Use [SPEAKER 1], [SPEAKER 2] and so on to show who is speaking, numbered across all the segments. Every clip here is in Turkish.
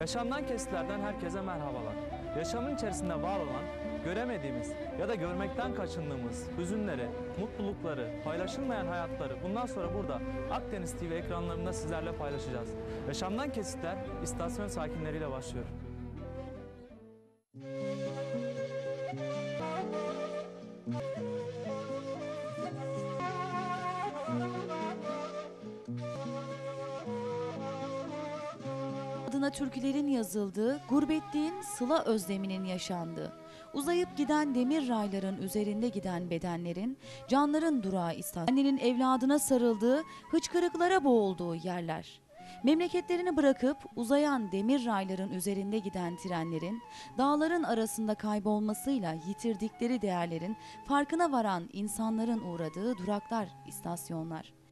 [SPEAKER 1] Yaşamdan kesitlerden herkese merhabalar. Yaşamın içerisinde var olan, göremediğimiz ya da görmekten kaçındığımız hüzünleri, mutlulukları, paylaşılmayan hayatları bundan sonra burada Akdeniz TV ekranlarında sizlerle paylaşacağız. Yaşamdan kesitler istasyon sakinleriyle başlıyor.
[SPEAKER 2] Adına türkülerin yazıldığı, gurbetliğin sıla özleminin yaşandığı, uzayıp giden demir rayların üzerinde giden bedenlerin, canların durağı istasyon, annenin evladına sarıldığı, hıçkırıklara boğulduğu yerler. Memleketlerini bırakıp uzayan demir rayların üzerinde giden trenlerin, dağların arasında kaybolmasıyla yitirdikleri değerlerin farkına varan insanların uğradığı duraklar, istasyonlar.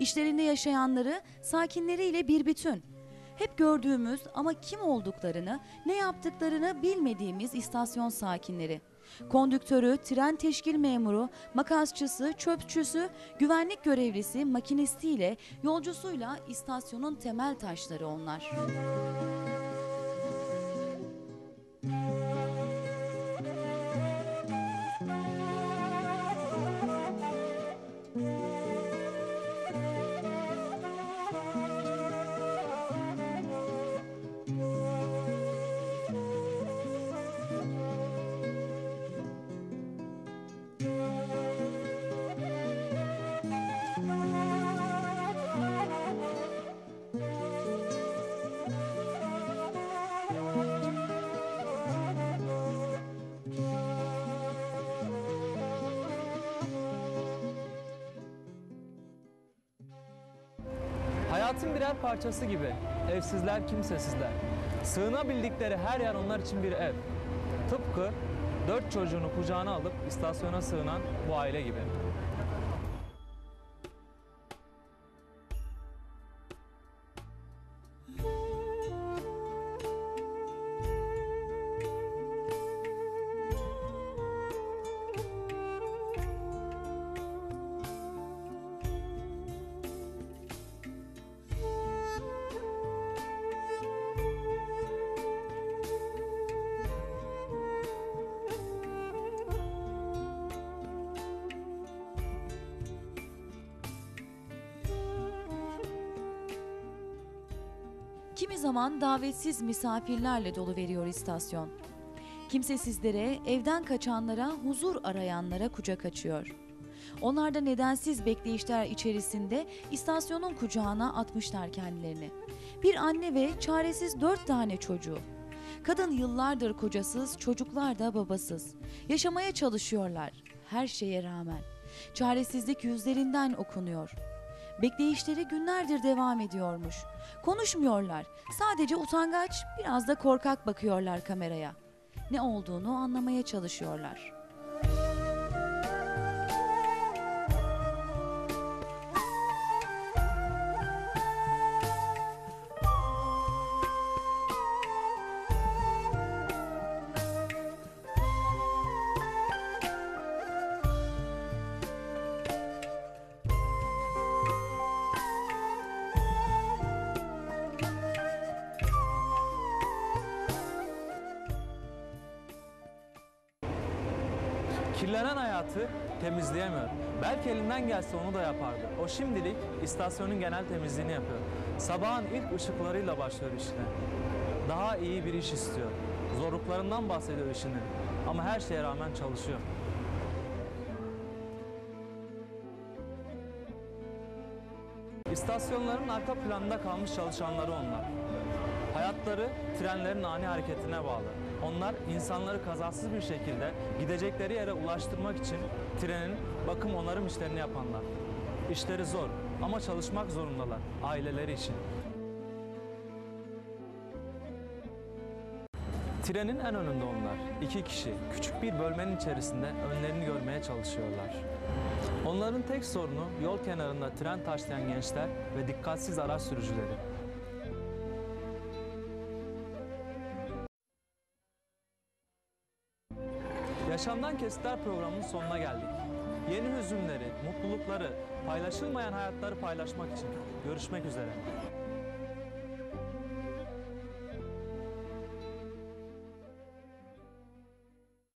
[SPEAKER 2] İşlerinde yaşayanları sakinleriyle bir bütün. Hep gördüğümüz ama kim olduklarını, ne yaptıklarını bilmediğimiz istasyon sakinleri. Kondüktörü, tren teşkil memuru, makasçısı, çöpçüsü, güvenlik görevlisi, makinistiyle, yolcusuyla istasyonun temel taşları onlar.
[SPEAKER 1] Hayatın birer parçası gibi evsizler, kimsesizler. Sığınabildikleri her yer onlar için bir ev. Tıpkı dört çocuğunu kucağına alıp istasyona sığınan bu aile gibi.
[SPEAKER 2] Kimi zaman davetsiz misafirlerle dolu veriyor istasyon. Kimsesizlere, evden kaçanlara, huzur arayanlara kucak açıyor. Onlar da nedensiz bekleyişler içerisinde istasyonun kucağına atmışlar kendilerini. Bir anne ve çaresiz dört tane çocuğu. Kadın yıllardır kocasız, çocuklar da babasız. Yaşamaya çalışıyorlar her şeye rağmen. Çaresizlik yüzlerinden okunuyor. Bekleyişleri günlerdir devam ediyormuş. Konuşmuyorlar. Sadece utangaç, biraz da korkak bakıyorlar kameraya. Ne olduğunu anlamaya çalışıyorlar.
[SPEAKER 1] Kirlenen hayatı temizleyemiyor. Belki elinden gelse onu da yapardı. O şimdilik istasyonun genel temizliğini yapıyor. Sabahın ilk ışıklarıyla başlıyor işine. Daha iyi bir iş istiyor. Zorluklarından bahsediyor işinin. Ama her şeye rağmen çalışıyor. İstasyonların arka planında kalmış çalışanları onlar. Hayatları trenlerin ani hareketine bağlı. Onlar insanları kazasız bir şekilde gidecekleri yere ulaştırmak için trenin bakım onarım işlerini yapanlar. İşleri zor ama çalışmak zorundalar aileleri için. Trenin en önünde onlar. İki kişi küçük bir bölmenin içerisinde önlerini görmeye çalışıyorlar. Onların tek sorunu yol kenarında tren taşlayan gençler ve dikkatsiz araç sürücüleri. Yaşamdan Kesitler programının sonuna geldik. Yeni hüzünleri, mutlulukları, paylaşılmayan hayatları paylaşmak için. Görüşmek üzere.